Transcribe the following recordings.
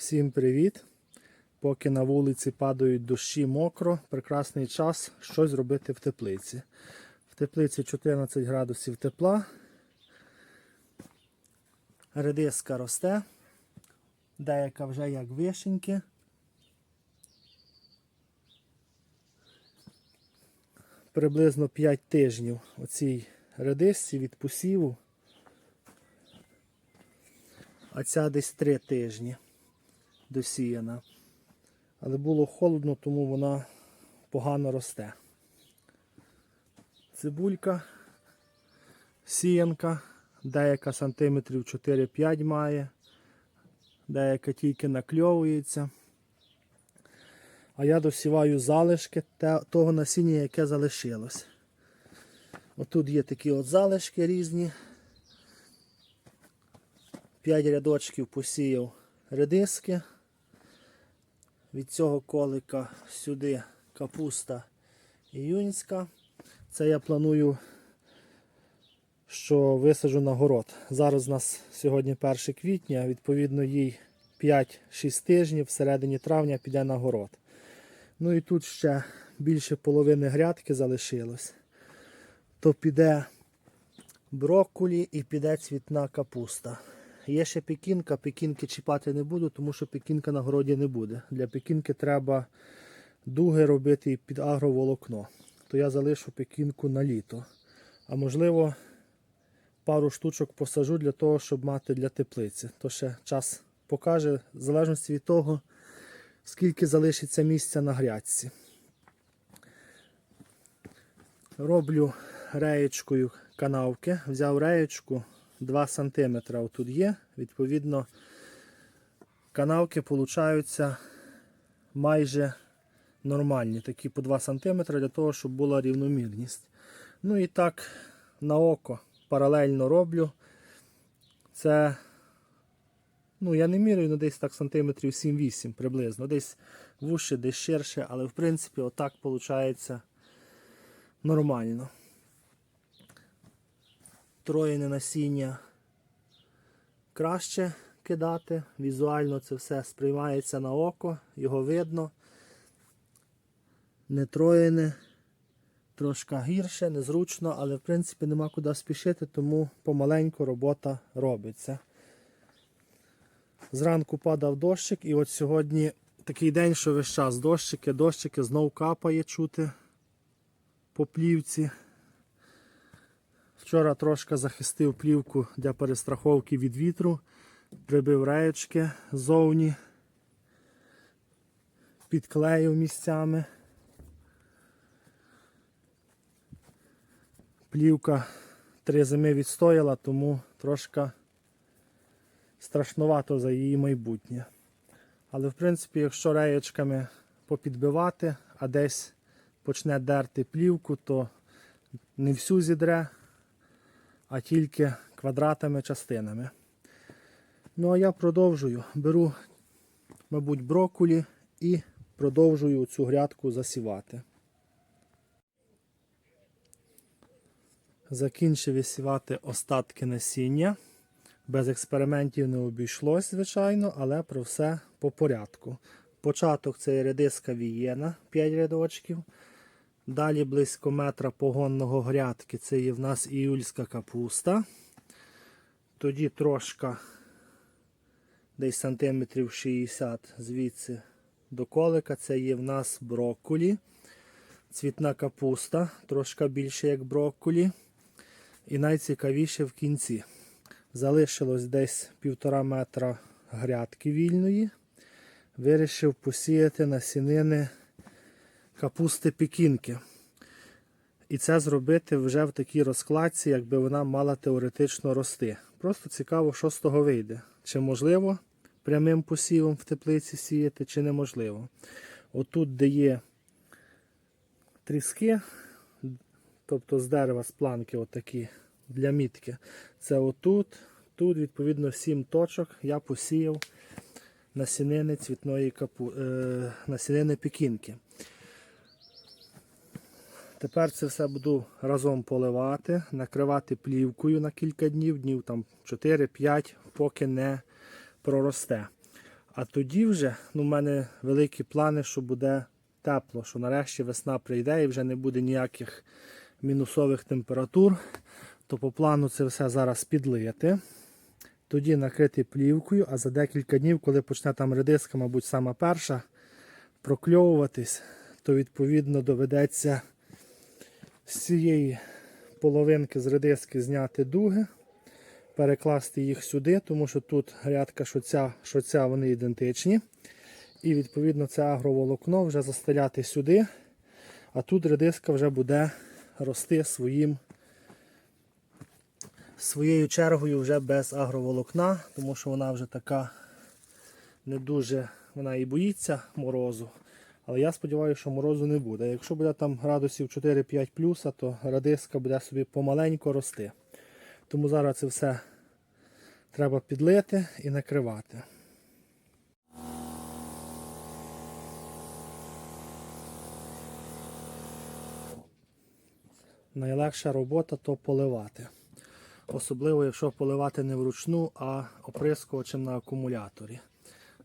Всім привіт! Поки на вулиці падають дощі мокро, прекрасний час щось робити в теплиці. В теплиці 14 градусів тепла. Редиска росте, деяка вже як вишеньки. Приблизно 5 тижнів оцій редисці від посіву, а ця десь 3 тижні досіяна. Але було холодно, тому вона погано росте. Цибулька, сіянка, деяка сантиметрів 4-5 має, деяка тільки накльовується. А я досіваю залишки того насіння, яке залишилось. Отут є такі от залишки різні. 5 рядочків посіяв редиски. Від цього колика сюди капуста іюнська. Це я планую, що висаджу на город. Зараз у нас сьогодні 1 квітня, відповідно, їй 5-6 тижнів, всередині травня піде на город. Ну і тут ще більше половини грядки залишилось. То піде брокколі і піде цвітна капуста. Є ще пекінка, пекінки чіпати не буду, тому що пекінка на городі не буде. Для пекінки треба дуги робити під агроволокно. То я залишу пекінку на літо. А можливо, пару штучок посажу для того, щоб мати для теплиці. То ще час покаже, в залежності від того, скільки залишиться місця на грядці. Роблю реєчкою канавки. Взяв реєчку 2 см тут є. Відповідно, канавки получаються майже нормальні, такі по 2 см для того, щоб була рівномірність. Ну і так на око паралельно роблю. Це, ну я не міряю, ну десь так сантиметрів 7-8 приблизно. Десь вужче, десь ширше, але в принципі отак виходить нормально. Троєне насіння краще кидати. Візуально це все сприймається на око, його видно. Не троєне, трошки гірше, незручно, але в принципі нема куди спішити, тому помаленьку робота робиться. Зранку падав дощик, і от сьогодні такий день, що весь час дощики, дощики, знов капає чути по плівці. Вчора трошки захистив плівку для перестраховки від вітру, прибив реєчки ззовні, підклеїв місцями. Плівка три зими відстояла, тому трошки страшнувато за її майбутнє. Але в принципі, якщо реєчками попідбивати, а десь почне дерти плівку, то не всю зідре, а тільки квадратами частинами. Ну а я продовжую. Беру, мабуть, брокколі і продовжую цю грядку засівати. Закінчив висівати остатки насіння. Без експериментів не обійшлось, звичайно, але про все по порядку. Початок це редиска вієна, 5 рядочків. Далі близько метра погонного грядки це є в нас іюльська капуста. Тоді трошки десь сантиметрів 60 звідси до колика. Це є в нас брокколі. Цвітна капуста, трошки більше як брокколі. І найцікавіше в кінці. Залишилось десь півтора метра грядки вільної. Вирішив посіяти насінини капусти пекінки. І це зробити вже в такій розкладці, якби вона мала теоретично рости. Просто цікаво, що з того вийде. Чи можливо прямим посівом в теплиці сіяти, чи неможливо. Отут, де є тріски, тобто з дерева з планки отакі для мітки. Це отут, тут, відповідно, 7 точок я посіяв насінини цвітної капу... е... насінини пекінки. Тепер це все буду разом поливати, накривати плівкою на кілька днів, днів там 4-5, поки не проросте. А тоді вже ну, в мене великі плани, що буде тепло, що нарешті весна прийде і вже не буде ніяких мінусових температур. То по плану це все зараз підлити. Тоді накрити плівкою, а за декілька днів, коли почне там редиска, мабуть, сама перша, прокльовуватись, то відповідно доведеться з цієї половинки з редиски зняти дуги, перекласти їх сюди, тому що тут грядка, що ця, що ця, вони ідентичні. І відповідно це агроволокно вже застеляти сюди, а тут редиска вже буде рости своїм, своєю чергою вже без агроволокна, тому що вона вже така не дуже, вона і боїться морозу. Але я сподіваюся, що морозу не буде. Якщо буде там градусів 4-5 плюса, то радиска буде собі помаленько рости. Тому зараз це все треба підлити і накривати. Найлегша робота то поливати. Особливо, якщо поливати не вручну, а оприскувачем на акумуляторі.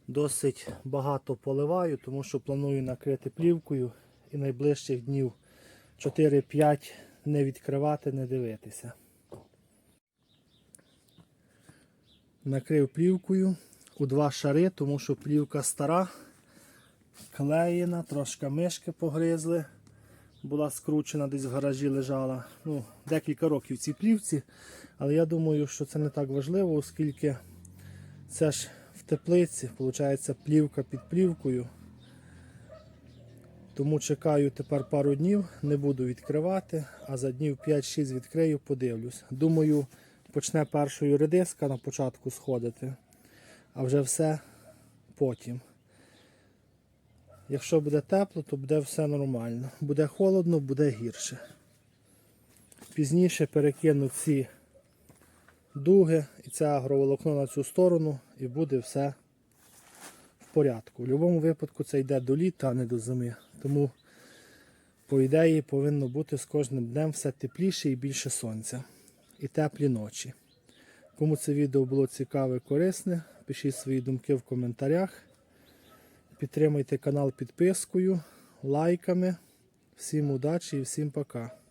Досить багато поливаю, тому що планую накрити плівкою і найближчих днів 4-5 не відкривати, не дивитися. Накрив плівкою у два шари, тому що плівка стара, клеєна, трошки мишки погризли. Була скручена, десь в гаражі лежала. Ну, декілька років цій плівці. Але я думаю, що це не так важливо, оскільки це ж теплиці, виходить, плівка під плівкою. Тому чекаю тепер пару днів, не буду відкривати, а за днів 5-6 відкрию, подивлюсь. Думаю, почне першою редиска на початку сходити, а вже все потім. Якщо буде тепло, то буде все нормально. Буде холодно, буде гірше. Пізніше перекину ці дуги і це агроволокно на цю сторону і буде все в порядку. В будь-якому випадку це йде до літа, а не до зими. Тому, по ідеї, повинно бути з кожним днем все тепліше і більше сонця. І теплі ночі. Кому це відео було цікаве і корисне, пишіть свої думки в коментарях. Підтримуйте канал підпискою, лайками. Всім удачі і всім пока.